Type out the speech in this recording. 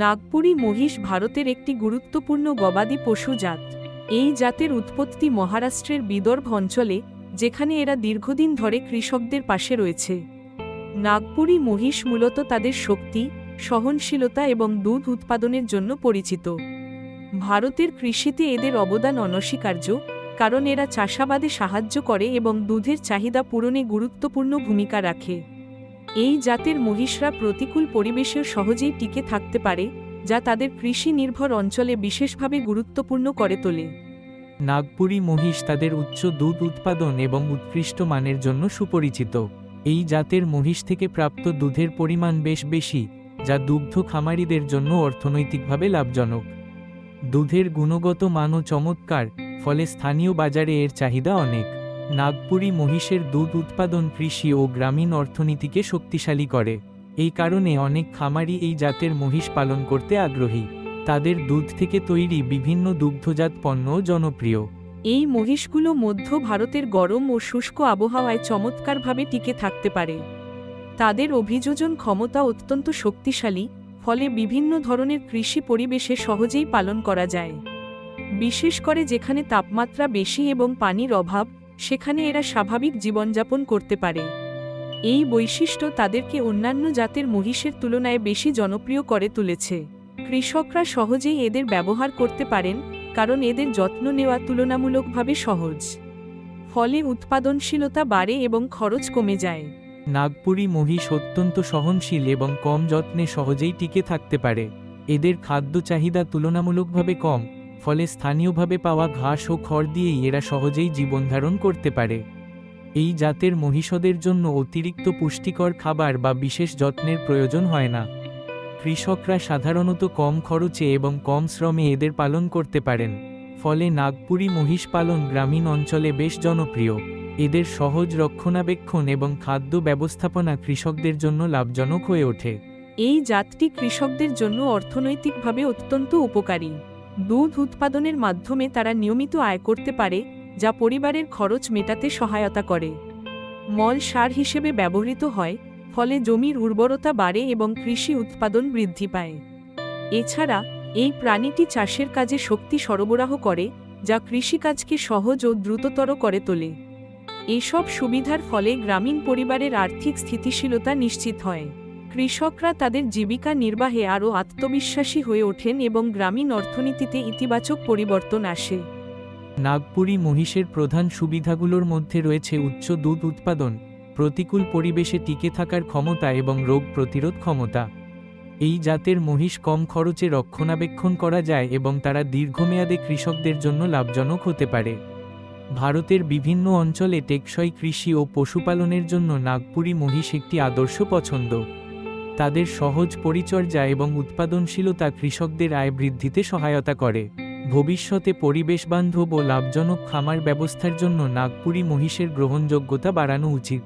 নাগপুরি মহিষ ভারতের একটি গুরুত্বপূর্ণ গবাদি পশু জাত। এই জাতের উৎপত্তি মহারাষ্ট্রের বিদর্ভ অঞ্চলে, যেখানে এরা দীর্ঘদিন ধরে কৃষকদের পাশে রয়েছে। নাগপুরি মহিষ মূলত তাদের শক্তি, সহনশীলতা এবং দুধ উৎপাদনের জন্য পরিচিত। ভারতের কৃষিতে এদের অবদান অনস্বীকার্য, কারণ এরা চাষাবাদে সাহায্য করে এবং দুধের চাহিদা পূরণে গুরুত্বপূর্ণ ভূমিকা রাখে। এই জাতের মহিষরা প্রতিকূল পরিবেশেও সহজেই টিকে থাকতে পারে, যা তাদের কৃষি নির্ভর অঞ্চলে বিশেষভাবে গুরুত্বপূর্ণ করে তোলে। নাগপুরি মহিষ তাদের উচ্চ দুধ উৎপাদন এবং উৎকৃষ্ট মানের জন্য সুপরিচিত। এই জাতের মহিষ থেকে প্রাপ্ত দুধের পরিমাণ বেশ বেশি, যা দুগ্ধ খামারিদের জন্য অর্থনৈতিকভাবে লাভজনক। দুধের গুণগত মানও চমৎকার, ফলে স্থানীয় বাজারে এর চাহিদা অনেক। নাগপুরি মহিষের দুধ উৎপাদন কৃষি ও গ্রামীণ অর্থনীতিকে শক্তিশালী করে। এই কারণে অনেক খামারি এই জাতের মহিষ পালন করতে আগ্রহী। তাদের দুধ থেকে তৈরি বিভিন্ন দুগ্ধজাত পণ্যও জনপ্রিয়। এই মহিষগুলো মধ্য ভারতের গরম ও শুষ্ক আবহাওয়ায় চমৎকারভাবে টিকে থাকতে পারে। তাদের অভিযোজন ক্ষমতা অত্যন্ত শক্তিশালী, ফলে বিভিন্ন ধরনের কৃষি পরিবেশে সহজেই পালন করা যায়। বিশেষ করে যেখানে তাপমাত্রা বেশি এবং পানির অভাব সেখানে এরা স্বাভাবিক জীবনযাপন করতে পারে। এই বৈশিষ্ট্য তাদেরকে অন্যান্য জাতের মহিষের তুলনায় বেশি জনপ্রিয় করে তুলেছে। কৃষকরা সহজেই এদের ব্যবহার করতে পারেন, কারণ এদের যত্ন নেওয়া তুলনামূলকভাবে সহজ। ফলে উৎপাদনশীলতা বাড়ে এবং খরচ কমে যায়। নাগপুরি মহিষ অত্যন্ত সহনশীল এবং কম যত্নে সহজেই টিকে থাকতে পারে। এদের খাদ্য চাহিদা তুলনামূলকভাবে কম। ফলে স্থানীয়ভাবে পাওয়া ঘাস ও খড় দিয়েই এরা সহজেই জীবনধারণ করতে পারে। এই জাতের মহিষদের জন্য অতিরিক্ত পুষ্টিকর খাবার বা বিশেষ যত্নের প্রয়োজন হয় না। কৃষকরা সাধারণত কম খরচে এবং কম শ্রমে এদের পালন করতে পারেন। ফলে নাগপুরি মহিষ পালন গ্রামীণ অঞ্চলে বেশ জনপ্রিয়। এদের সহজ রক্ষণাবেক্ষণ এবং খাদ্য ব্যবস্থাপনা কৃষকদের জন্য লাভজনক হয়ে ওঠে। এই জাতটি কৃষকদের জন্য অর্থনৈতিকভাবে অত্যন্ত উপকারী। দুধ উৎপাদনের মাধ্যমে তারা নিয়মিত আয় করতে পারে, যা পরিবারের খরচ মেটাতে সহায়তা করে। মল সার হিসেবে ব্যবহৃত হয়, ফলে জমির উর্বরতা বাড়ে এবং কৃষি উৎপাদন বৃদ্ধি পায়। এছাড়া, এই প্রাণীটি চাষের কাজে শক্তি সরবরাহ করে, যা কৃষিকাজকে সহজ ও দ্রুততর করে তোলে। এসব সুবিধার ফলে গ্রামীণ পরিবারের আর্থিক স্থিতিশীলতা নিশ্চিত হয়। কৃষকরা তাদের জীবিকা নির্বাহে আরও আত্মবিশ্বাসী হয়ে ওঠেন এবং গ্রামীণ অর্থনীতিতে ইতিবাচক পরিবর্তন আসে। নাগপুরি মহিষের প্রধান সুবিধাগুলোর মধ্যে রয়েছে উচ্চ দুধ উৎপাদন, প্রতিকূল পরিবেশে টিকে থাকার ক্ষমতা এবং রোগ প্রতিরোধ ক্ষমতা। এই জাতের মহিষ কম খরচে রক্ষণাবেক্ষণ করা যায় এবং তারা দীর্ঘমেয়াদে কৃষকদের জন্য লাভজনক হতে পারে। ভারতের বিভিন্ন অঞ্চলে টেকসই কৃষি ও পশুপালনের জন্য নাগপুরি মহিষ একটি আদর্শ পছন্দ। তাদের সহজ পরিচর্যা এবং উৎপাদনশীলতা কৃষকদের আয় বৃদ্ধিতে সহায়তা করে। ভবিষ্যতে পরিবেশবান্ধব ও লাভজনক খামার ব্যবস্থার জন্য নাগপুরি মহিষের গ্রহণযোগ্যতা বাড়ানো উচিত।